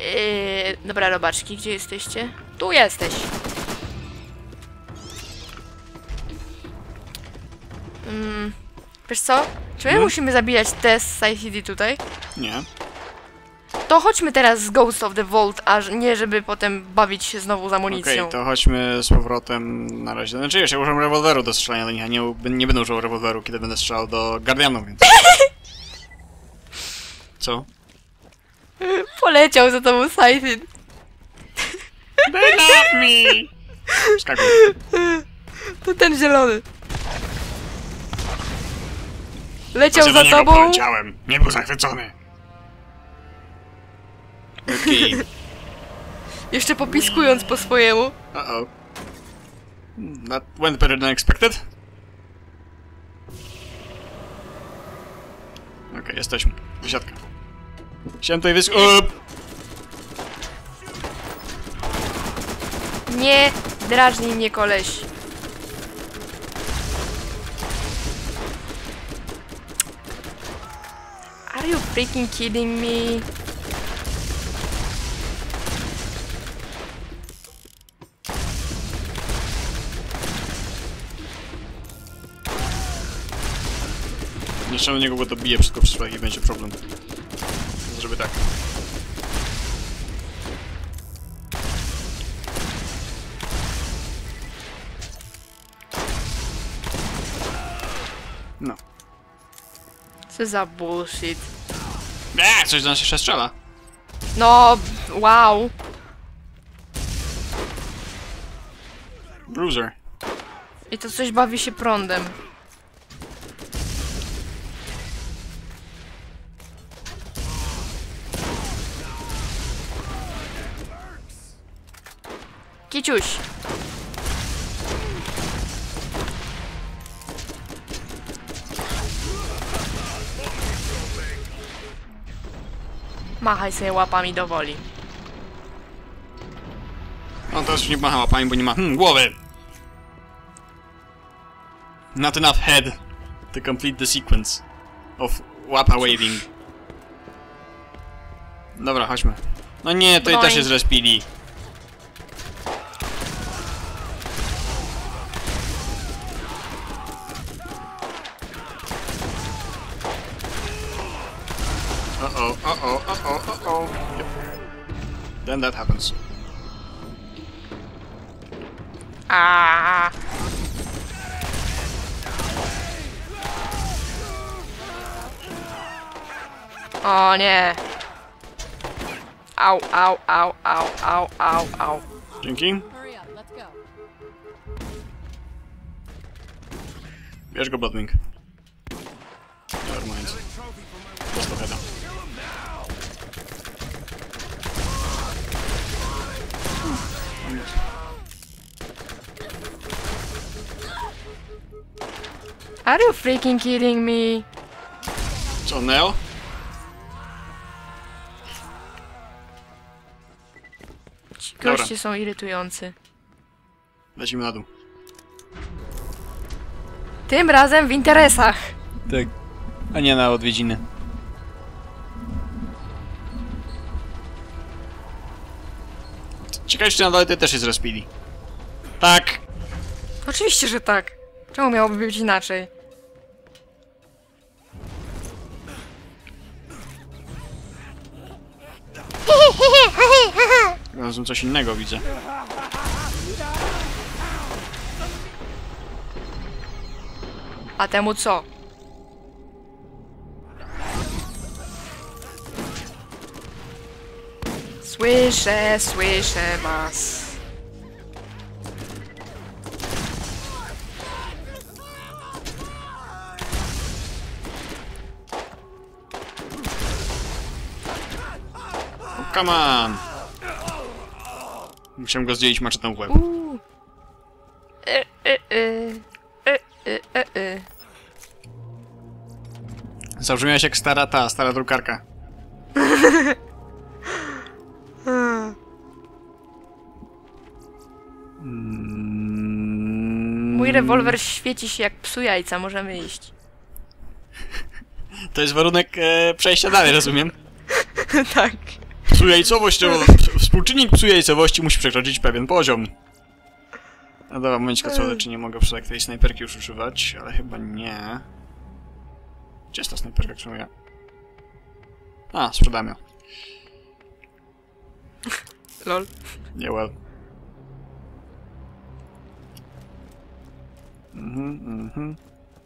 Yy, dobra, robaczki, gdzie jesteście? Tu jesteś. Mm, wiesz co? Czy my musimy zabijać te z Side tutaj? Nie. To chodźmy teraz z Ghost of the Vault, a nie żeby potem bawić się znowu z Okej, amunicją. to chodźmy z powrotem na razie. Znaczy, ja używam rewolweru do strzelania do nich, a nie, nie będę używał rewolweru, kiedy będę strzelał do Guardianów, więc... Co? Poleciał za tobą. They love me! Skakuj. To ten zielony. Leciał za do niego tobą. poleciałem. Nie był zachwycony. Okej. Jeszcze popiskując po swojemu. Uh-oh. That went better than expected. Okej, jesteśmy. Wysiadka. Chciałem tutaj. O! Nie drażnij mnie, koleś. Are you freaking kidding me? Trzeba do niego, bo to bije wszystko przez i będzie problem. Żeby tak. No. Co za bullshit. Eee, coś do nas jeszcze strzela. No, wow. Bruiser. I to coś bawi się prądem. Kiciuś. Machaj sobie łapami do woli. On teraz już nie macha łapami, bo nie ma hmm, głowy. Not enough head to complete the sequence of łapa waving. Dobra, chodźmy. No nie, to i No też i- się zrespili. Then that happens. A. O nie. Au, au, au, au, au, au, au. Dzięki. Hurry up, let's go. Bierz go, Bloodwing. Are you freaking kidding me? Co, Neo? Ci Dobra. goście są irytujący. Lecimy na dół. Tym razem w interesach. Tak. A nie na odwiedziny. Ciekawe, czy na dole też jest rozpili. Tak. Oczywiście, że tak. Czemu miałoby być inaczej? Znalazłem coś innego, widzę. A temu co? Słyszę, słyszę was. Come on! Musiałem go zdzielić maczetą w łeb. Uuu. E, e, e. E, e, e, e. Zabrzmiałaś jak stara ta, stara drukarka. Mój rewolwer świeci się jak psu jajca, możemy iść. To jest warunek e, przejścia dalej, rozumiem? tak. Psujejcowość, to współczynnik psujejcowości musi przekroczyć pewien poziom. No dobra, momencik co, czy nie mogę przy tej snajperki już używać, ale chyba nie. Gdzie jest ta snajperka, którą ja... A, sprzedam ją. Lol. Nie well. Mhm, mhm,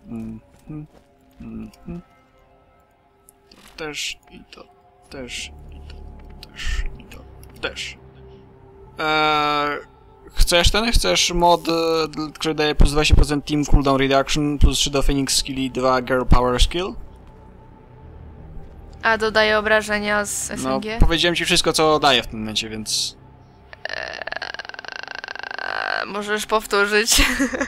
mhm, mhm. To też i to też i to też i też. Eee, chcesz ten? Chcesz mod, e, który daje plus 20% team cooldown reduction, plus 3 do Phoenix skill i 2 girl power skill? A dodaję obrażenia z No, SMG? powiedziałem ci wszystko, co daje w tym momencie, więc... Eee, możesz powtórzyć.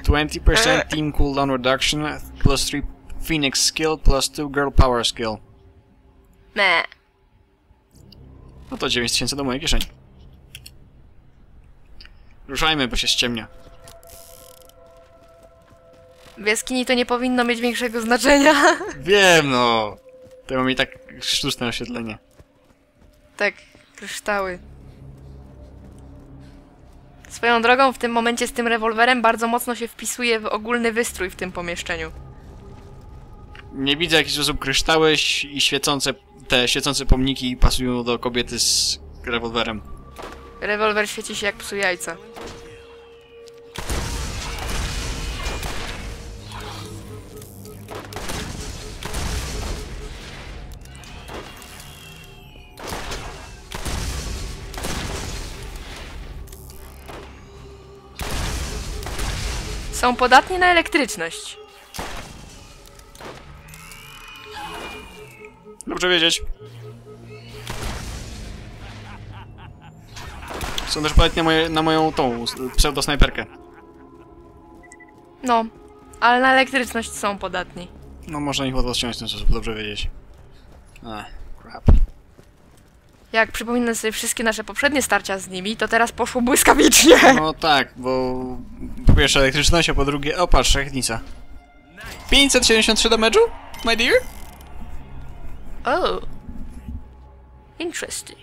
20% team cooldown reduction, plus 3 Phoenix skill, plus 2 girl power skill. Me. No to 9000 do mojej kieszeni. Ruszajmy, bo się ściemnia. W jaskini to nie powinno mieć większego znaczenia. Wiem, no! To ma mi tak sztuczne oświetlenie. tak, kryształy. Swoją drogą w tym momencie z tym rewolwerem bardzo mocno się wpisuje w ogólny wystrój w tym pomieszczeniu. Nie widzę w jaki sposób kryształy i świecące, te świecące pomniki pasują do kobiety z rewolwerem. Rewolwer świeci się jak psu jajca. Są podatni na elektryczność. Dobrze wiedzieć. Są też podatni na, moje, na moją tą pseudosnajperkę. No, ale na elektryczność są podatni. No można ich łatwo ściągnąć w ten sposób, dobrze wiedzieć. Ech, crap. Jak przypominam sobie wszystkie nasze poprzednie starcia z nimi, to teraz poszło błyskawicznie. No tak, bo po pierwsze elektryczność, a po drugie... O, patrz, szachnica. 573 damage'u, my dear? Oh. Interesting.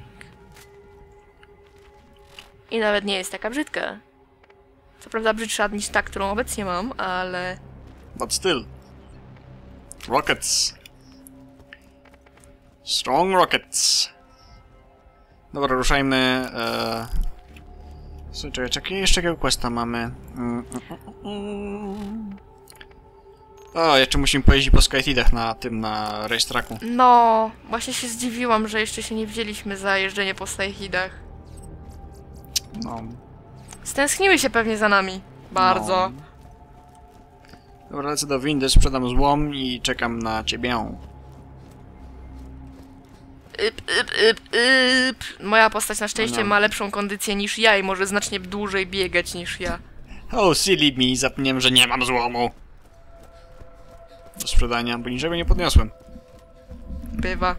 I nawet nie jest taka brzydka. Co prawda brzydsza niż ta, którą obecnie mam, ale... But still. Rockets. Strong rockets. Dobra, ruszajmy. E... Słuchaj, czekaj, jeszcze jakiego questa mamy? Mm, mm, mm, mm. O, jeszcze musimy pojeździć po Skytidach na tym, na racetracku. No, właśnie się zdziwiłam, że jeszcze się nie wzięliśmy za jeżdżenie po Stajhidach. No. Stęskniły się pewnie za nami. Bardzo. No. Dobra, lecę do windy, sprzedam złom i czekam na ciebie. Yp, yp, yp, yp. Moja postać na szczęście No. ma lepszą kondycję niż ja i może znacznie dłużej biegać niż ja. Oh, silly me, zapomniałem, że nie mam złomu. Do sprzedania, bo niczego nie podniosłem. Bywa.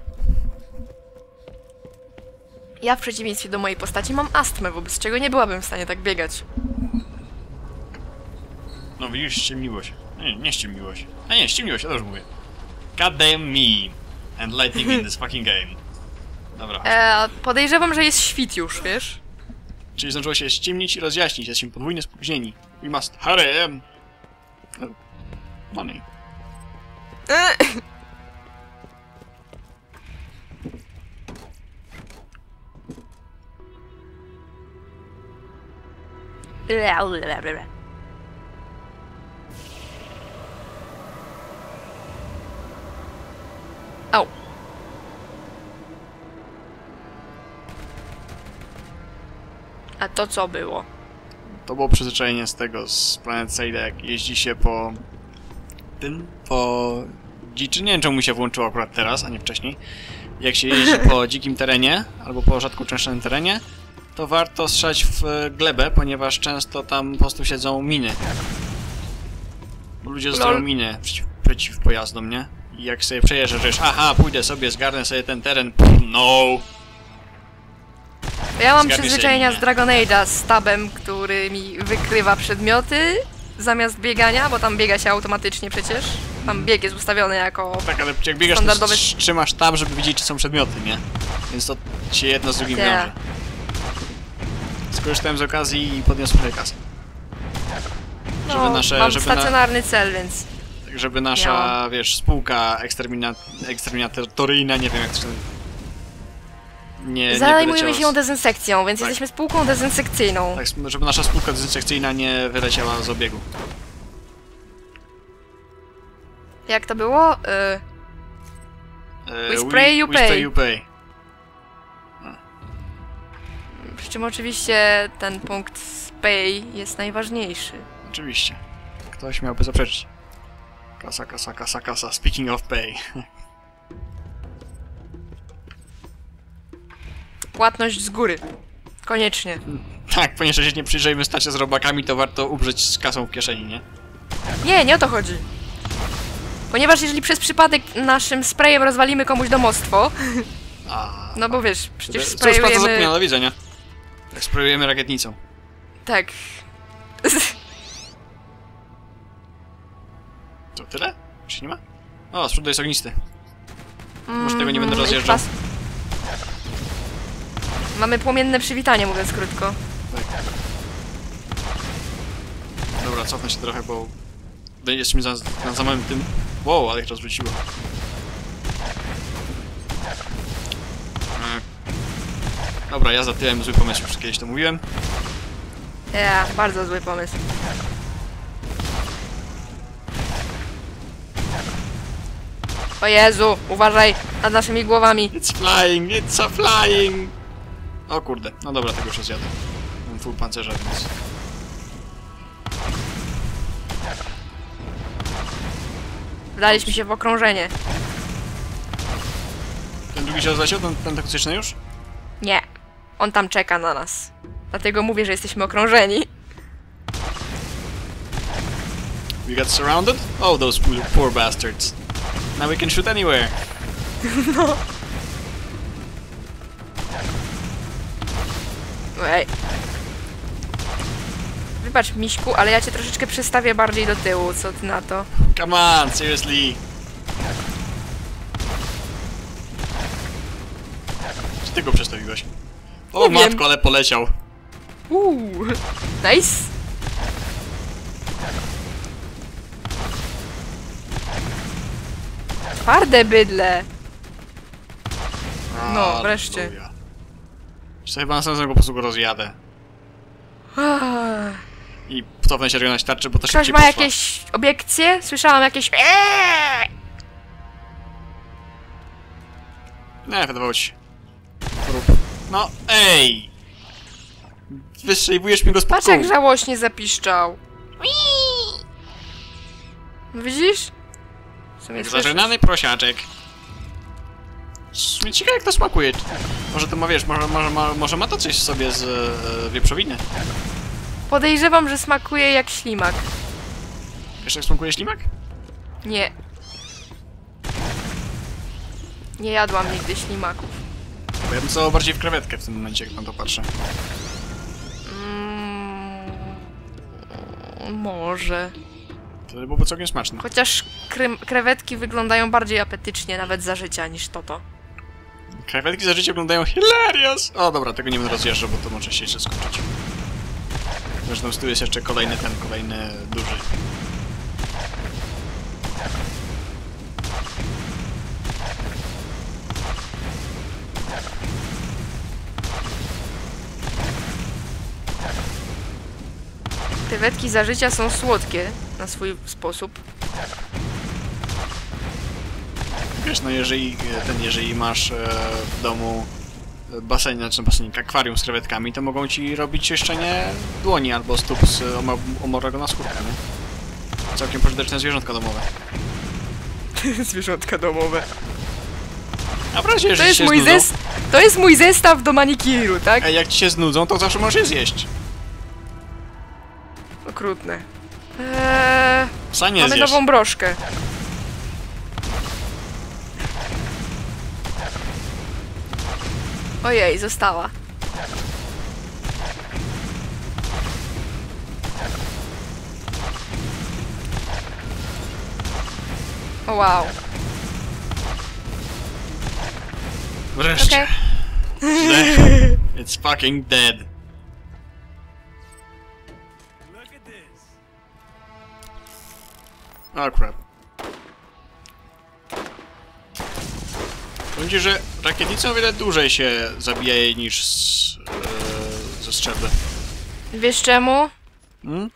Ja w przeciwieństwie do mojej postaci mam astmę, wobec czego nie byłabym w stanie tak biegać. No widzisz, ściemniło się. Nie, nie ściemniło się. A nie, ściemniło się, dobrze mówię. God damn me. And lightning in this fucking game. Dobra. E, podejrzewam, że jest świt już, wiesz? Czyli zdążyło się ściemnić i rozjaśnić. Jesteśmy podwójnie spóźnieni. We must hurry. Money. Au. A to co było? To było przyzwyczajenie z tego, z Planet Side, jak jeździ się po... tym, po... Dziczy, nie wiem czemu mi się włączyło akurat teraz, a nie wcześniej. Jak się jeździ po dzikim terenie, albo po rzadko uczęszczanym terenie, to warto strzelać w e, glebę, ponieważ często tam po prostu siedzą miny. Ludzie zostawią miny przeciw, przeciw pojazdom, nie? I jak sobie przejeżdżasz, już, aha, pójdę sobie, zgarnę sobie ten teren, pff, no! Ja mam przyzwyczajenia z Dragon Age'a z tabem, który mi wykrywa przedmioty zamiast biegania, bo tam biega się automatycznie przecież. tam bieg jest ustawiony jako... Tak, ale jak biegasz, Standardowy- to trzymasz tam, żeby widzieć, czy są przedmioty, nie? Więc to się jedno z drugim Tak. wiąże. Skorzystałem z okazji i podniosłem trochę kasę. Żeby No, nasze, mam żeby, na, stacjonarny cel, więc... żeby nasza, Miałam. wiesz, spółka ekstermina, eksterminatoryjna, nie wiem jak to się... Nie, nie Zajmujemy wyleciała się dezynsekcją, więc Tak. jesteśmy spółką dezynsekcyjną. Tak, żeby nasza spółka dezynsekcyjna nie wyleciała z obiegu. Jak to było? Y, E, We spray, you we pay. spray, you pay. przy czym oczywiście ten punkt pay jest najważniejszy. Oczywiście. Ktoś miałby zaprzeczyć. Kasa, kasa, kasa, kasa. Speaking of pay. Płatność z góry. Koniecznie. tak, ponieważ jeśli nie przyjrzyjmy stacie z robakami, to warto umrzeć z kasą w kieszeni, nie? Nie, nie o to chodzi. Ponieważ jeżeli przez przypadek naszym sprayem rozwalimy komuś domostwo, A. no bo wiesz, przecież Cóż, sprayujemy... zapomniana, do widzenia. Tak sprayujemy rakietnicą. Tak. To tyle? Czy nie ma? O, z przodu jest ognisty. Może tego nie będę Mm, rozjeżdżał. Mamy płomienne przywitanie, mówiąc krótko. Dobra, cofnę się trochę, bo... Jesteśmy za, na za małym tym... Wow, ale ich rozwróciło. E. Dobra, ja za tyłem zły pomysł, już kiedyś to mówiłem. Ja, bardzo zły pomysł. O Jezu, uważaj nad naszymi głowami. It's flying, it's a flying! O kurde, no dobra, tego już rozjadę. Mam full pancerza, więc... Wdaliśmy się w okrążenie. Ten drugi się rozleciał, ten, ten toksyczny już? Nie. On tam czeka na nas. Dlatego mówię, że jesteśmy okrążeni. We got surrounded? Oh, those poor, bastards. Now we can shoot anywhere. Ej. Wybacz, Miśku, ale ja cię troszeczkę przestawię bardziej do tyłu. Co ty na to? Come on, seriously. Czy ty go przestawiłeś? O Nie wiem. matko, ale poleciał. Uuu. Nice. Twarde bydle. No, wreszcie. Halleluja. Jeszcze chyba następnego po prostu go rozjadę. I cofnę się na tarczy, bo to Ktoś szybciej ma poszła. jakieś obiekcje? Słyszałam jakieś... Eee! Nie, wydawało ci się. Rób. No, ej! Wystrzeliwujesz mi go z Patrz jak żałośnie zapiszczał. Widzisz? W sumie słyszysz. Prosiaczek. Sumie Ciekawe jak to smakuje. Może to ma, wiesz, może, może, ma, może ma to coś w sobie z e, wieprzowiny. Podejrzewam, że smakuje jak ślimak. Wiesz jak smakuje ślimak? Nie. Nie jadłam nigdy ślimaków. Bo ja bym cało bardziej w krewetkę w tym momencie, jak na to patrzę. Mm, może. To byłoby całkiem smaczne. Chociaż krewetki wyglądają bardziej apetycznie nawet za życia niż to to. Krewetki za życie wyglądają hilarious! O dobra, tego nie będę rozjeżdżał, bo to może się jeszcze skończyć. Zresztą tyłu jest jeszcze kolejny ten, kolejny duży. Krewetki za życia są słodkie na swój sposób. Wiesz, no jeżeli ten, jeżeli masz e, w domu e, basen, znaczy basenik, akwarium z krewetkami, to mogą ci robić czyszczenie dłoni albo stóp z omorego na skórkę, nie? Całkiem pożyteczne zwierzątka domowe. Zwierzątka domowe. A w razie, To jest się mój znudzą, zes... To jest mój zestaw do manikiru, tak? Ej, jak ci się znudzą, to zawsze możesz je zjeść. Okrutne. Eee, Psa nie mamy zjesz. nową broszkę. Ojej, została. Wow. Wreszcie. Zdech. It's fucking dead. O crap. Będzie, że rakietnicą o wiele dłużej się zabija jej niż z, e, ze strzelby. Wiesz czemu? Hmm?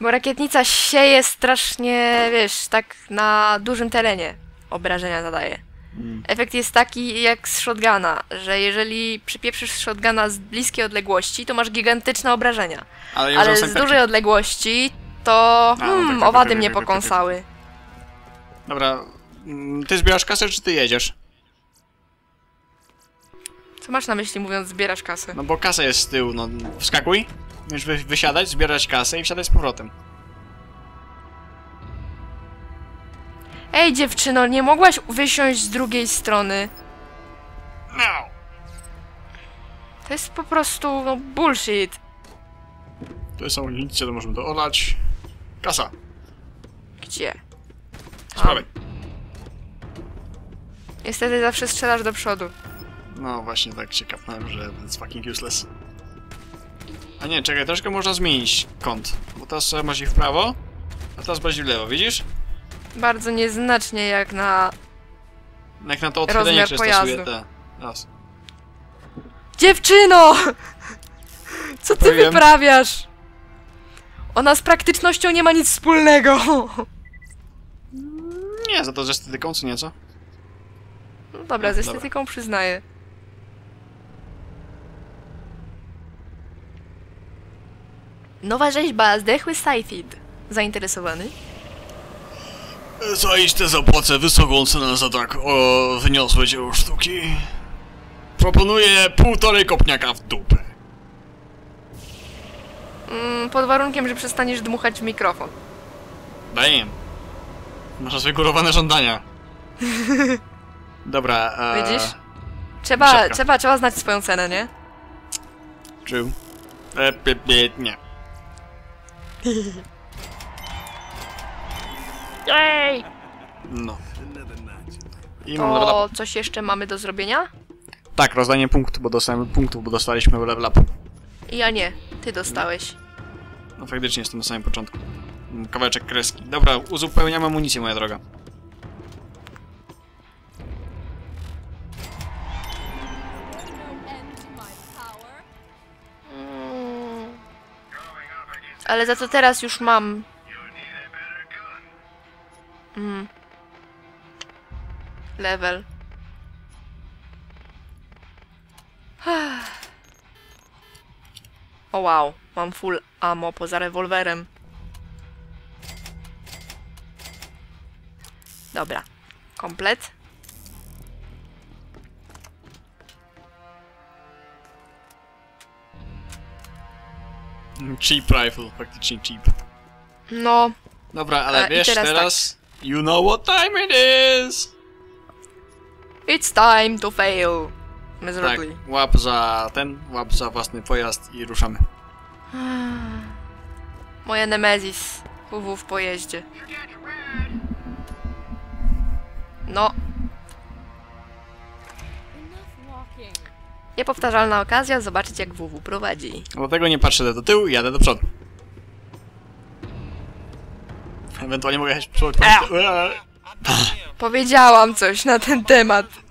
Bo rakietnica sieje strasznie, wiesz, tak na dużym terenie obrażenia zadaje. Mm. Efekt jest taki jak z shotguna, że jeżeli przypieprzysz shotguna z bliskiej odległości, to masz gigantyczne obrażenia. Ale, Ale z dużej odległości to no hmm, tak, tak, owady tak, mnie tak, tak, tak, pokąsały. Dobra, mm, ty zbierasz kasę, czy ty jedziesz? Co masz na myśli mówiąc zbierasz kasę? No bo kasa jest z tyłu, no wskakuj, już wy, wysiadać, zbierać kasę i wsiadać z powrotem. Ej dziewczyno, nie mogłaś wysiąść z drugiej strony? No! To jest po prostu no, bullshit. To jest amunicja, to możemy to olać. Kasa, Gdzie? z prawej. Niestety zawsze strzelasz do przodu. No właśnie tak się kapnąłem, że it's fucking useless. A nie, czekaj, troszkę można zmienić kąt. Bo teraz masz w prawo, a teraz bardziej w lewo, widzisz? Bardzo nieznacznie jak na... Jak na to odchylenie, które stosuje te... Raz. Dziewczyno! Co ty Powiem. wyprawiasz? Ona z praktycznością nie ma nic wspólnego. Nie, za to ze estetyką, co nieco. No dobra, z Dobra. estetyką przyznaję. Nowa rzeźba Zdechły Scythid. Zainteresowany? Zaiste zapłacę wysoką cenę za tak o wyniosłe dzieło sztuki. Proponuję półtorej kopniaka w dupę. Mm, pod warunkiem, że przestaniesz dmuchać w mikrofon. Damn. Masz wygórowane żądania. Dobra, e... Widzisz? Trzeba, trzeba, trzeba znać swoją cenę, nie? True. E, nie. Jej! No. I mam level To up. coś jeszcze mamy do zrobienia? Tak, rozdanie punktów, bo dostałem punktów, bo dostaliśmy level up. Ja nie. Ty dostałeś. No faktycznie jestem na samym początku. Kawałeczek kreski. Dobra, uzupełniam amunicję, moja droga. Ale za to teraz już mam. Mm. Level. O wow, mam full ammo poza rewolwerem. Dobra, komplet. Cheap rifle, faktycznie cheap. No, Dobra, ale i wiesz, teraz teraz... You know what time it is! it's time to fail. Tak, Miserably. łap za ten, łap za własny pojazd i ruszamy. Moja Nemezis. WW w pojeździe. No, niepowtarzalna okazja zobaczyć jak WW prowadzi. Dlatego nie patrzę do tyłu i jadę do przodu. Ewentualnie mogę jechać przód. Powiedziałam coś na ten temat.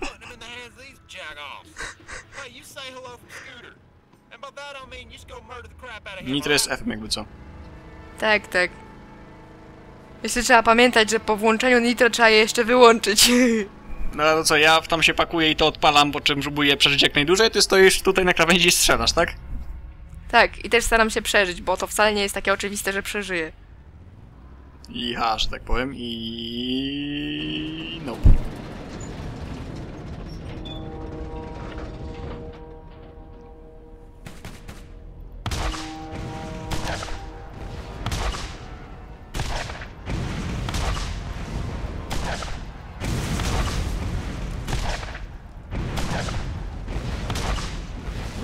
Nitro jest F jakby co. Tak, tak. Jeszcze trzeba pamiętać, że po włączeniu nitro trzeba je jeszcze wyłączyć. No to co, ja tam się pakuję i to odpalam, po czym próbuję przeżyć jak najdłużej, ty stoisz tutaj na krawędzi i strzelasz, tak? tak, i też staram się przeżyć, bo to wcale nie jest takie oczywiste, że przeżyję. I ha, że tak powiem, i... no.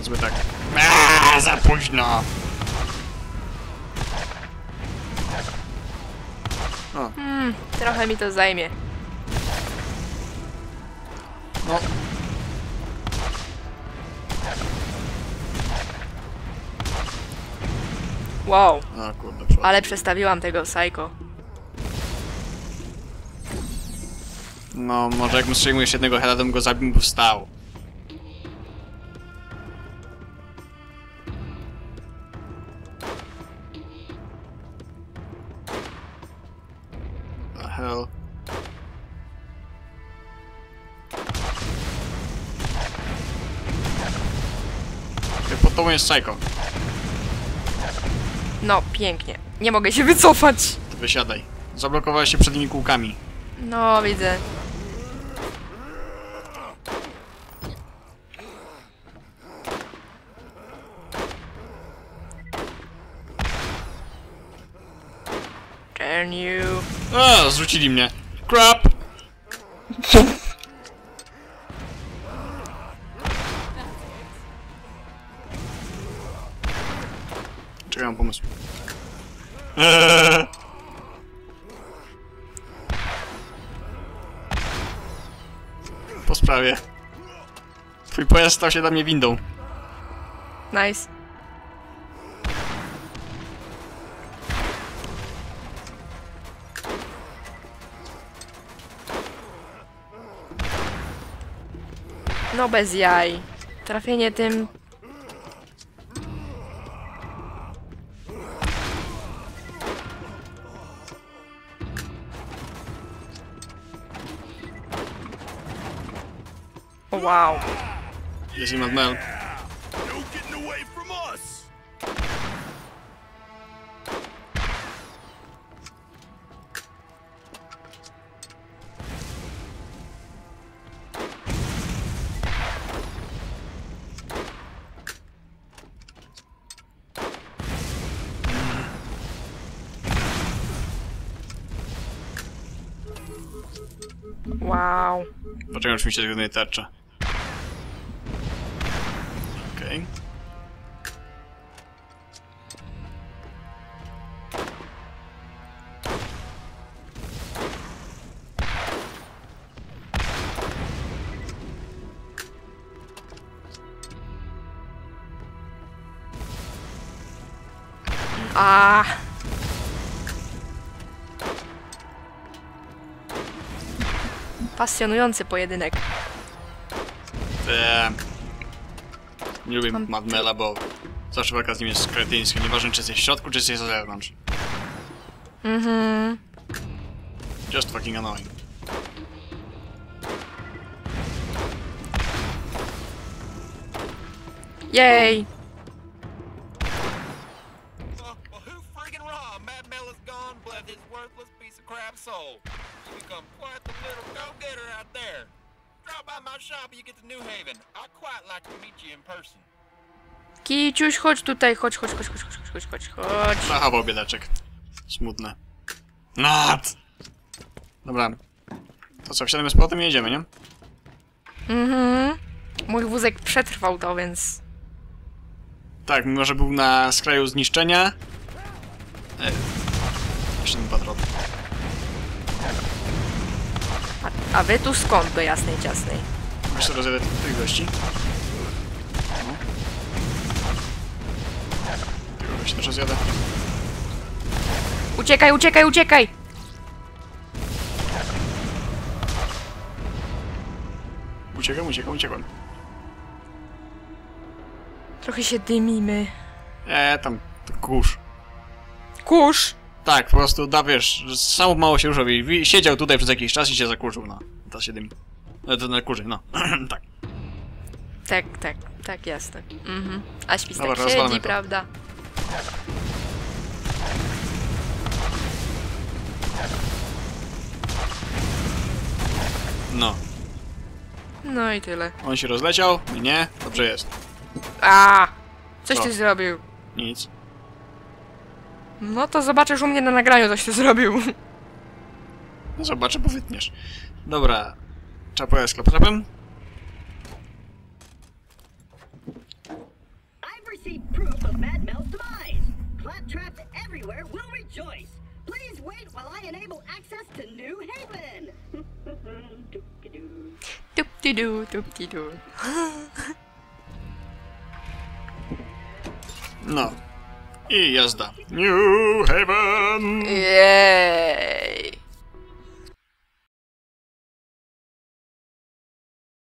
powiedzmy tak. Aaaa, za późno! Hmm, trochę mi to zajmie. No. Wow. A, kurde, Ale przestawiłam tego Psycho. No, może jak mu strzelił jeszcze jednego heada, to go zabił, bo wstał. Tobą jest Psycho. No, pięknie. Nie mogę się wycofać. To wysiadaj. Zablokowałeś się przed tymi kółkami. No, widzę. Turn you. A, zrzucili mnie. Crap! Po sprawie. Twój pojazd stał się dla mnie windą. Nice. No bez jaj. Trafienie tym... Wow. Jeździ nad Mel. Wow. Poczekam, aż mi się zgnuje tarcza. Okej. A. Pasjonujący pojedynek. Eee, Nie lubię Madmela, bo zawsze walka z nim jest kretyńska. Nieważne, czy jesteś w środku, czy jesteś na zewnątrz. Mhm. Just fucking annoying. Is gone, bless his worthless piece of crap soul. You become quite the little go-getter out there. By my shop you get to New Haven. I'd quite like to meet you in person. Kiciuś, chodź tutaj, chodź, chodź, chodź, chodź, chodź, chodź, chodź, chodź. Zachował biedaczek. Smutne. Nad! Dobra. To co, wsiadamy z powrotem i jedziemy, nie? Mhm. Mój wózek przetrwał to, więc... Tak, mimo że był na skraju zniszczenia. E, jeszcze ten patrol. A, wy tu skąd do jasnej ciasnej? Jeszcze rozjadę tych, gości. No. Tego gościa też rozjadę. Uciekaj, uciekaj, uciekaj! Uciekam, uciekam, uciekam. Trochę się dymimy. Eee, tam, kurz. Kurz! Tak, po prostu, da wiesz, że sam mało się ruszał i wi- siedział tutaj przez jakiś czas i się zakurzył, no. To się dymi. No, to na kurzy, no. tak. Tak, tak, tak, jasne. Mhm. A śpisek Dobra, rozwalamy siedzi, prawda? No. No i tyle. On się rozleciał, nie, dobrze jest. A! Coś Co? ty zrobił. Nic. No to zobaczysz u mnie na nagraniu, coś ty zrobił. No zobaczę, bo. Dobra. Trzeba pojechać klaptrapem. No, I jazda. New Haven! Jej.